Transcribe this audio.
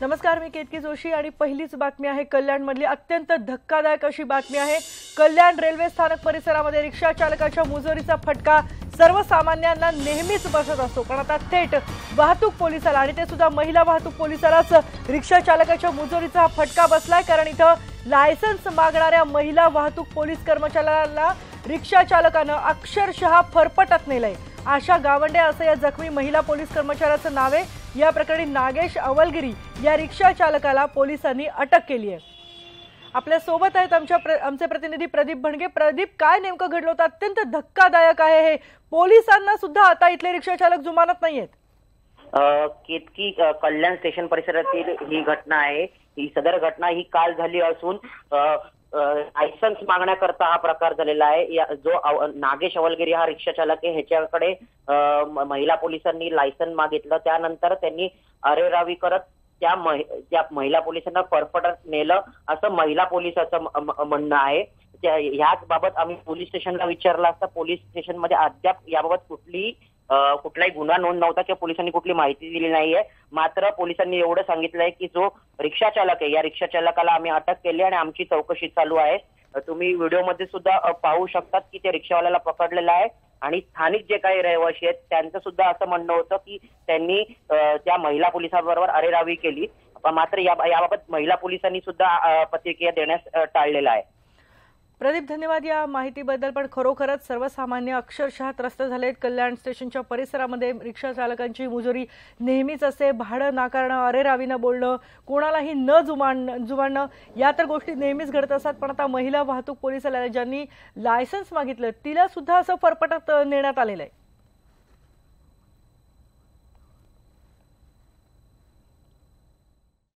नमस्कार मी केतकी जोशी आणि पहिलीच बातमी आहे कल्याणमधली. अत्यंत धक्कादायक अशी बातमी आहे. कल्याण रेल्वे स्थानक परिसरामध्ये रिक्षा चालकाच्या मुजोरीचा फटका सर्वसामान्यांना नेहमीच बसत असतो. पण आता थेट वाहतूक पोलिसाला आणि ते सुद्धा महिला वाहतूक पोलिसालाच रिक्षा चालकाच्या मुजोरीचा हा फटका बसलाय. कारण इथं लायसन्स मागणाऱ्या महिला वाहतूक पोलीस कर्मचाऱ्याला रिक्षा चालकानं अक्षरशः फरफटत नेलंय. आशा गावंडे असं या जखमी महिला पोलीस कर्मचाऱ्याचं नाव आहे. या प्रकरणी नागेश अवलगिरी या रिक्षा चालकाला पोलिसांनी अटक केली आहे. आपल्यासोबत आहेत आमच्या प्र, आमचे प्रतिनिधी प्रदीप भणगे. प्रदीप काय नेमकं घडलं होतं? अत्यंत धक्कादायक आहे हे. पोलिसांना सुद्धा आता इथले रिक्षा चालक जुमानत नाहीयेत केतकी कल्याण स्टेशन परिसरातील ही घटना आहे. ही सदर घटना ही काल झाली असून लायसन्स मागण्याकरता हा प्रकार झालेला आहे. या- जो नागेश अवलगिरी हा रिक्षा चालक आहे ह्याच्याकडे महिला पोलिसांनी लायसन मागितलं. त्यानंतर त्यांनी अरेरावी करत त्या त्या महिला पोलिसांना फरफटत नेलं असं महिला पोलिसाचं म्हणणं आहे. ह्याच बाबत आम्ही पोलीस स्टेशनला विचारलं असता. पोलीस स्टेशनमध्ये अद्याप याबाबत कुठली कुठलाही गुन्हा नोंद नव्हता किंवा पोलिसांनी कुठली माहिती दिली नाहीये. मात्र पोलिसांनी एवढं सांगितलंय की जो रिक्षा चालक आहे या रिक्षा चालकाला आम्ही अटक केली आणि आमची चौकशी चालू आहे. तुम्ही व्हिडिओमध्ये सुद्धा पाहू शकतात की ते रिक्षावाल्याला पकडलेलं आहे आणि स्थानिक जे काही रहिवासी आहेत त्यांचं सुद्धा असं म्हणणं होतं की त्यांनी त्या महिला पोलिसांबरोबर अरेरावी केली. पण मात्र या याबाबत महिला पोलिसांनी सुद्धा प्रतिक्रिया देण्यास टाळलेला टाळलेलं आहे. प्रदीप धन्यवाद या माहितीबद्दल पण खरोखरच सर्वसामान्य अक्षरशः त्रस्त झालेत कल्याण स्टेशनच्या परिसरामध्ये रिक्षा चालकांची मुजोरी. नेहमीच असे भाडं नाकारणं अरे रावीनं बोलणं कोणालाही न जुमाण जुमाणणं या तर गोष्टी नेहमीच घडत असतात. पण आता महिला वाहतूक पोलिसाला ज्यांनी लायसन्स मागितलं तिला सुद्धा असं फरफटत नेण्यात आलेलं आहे.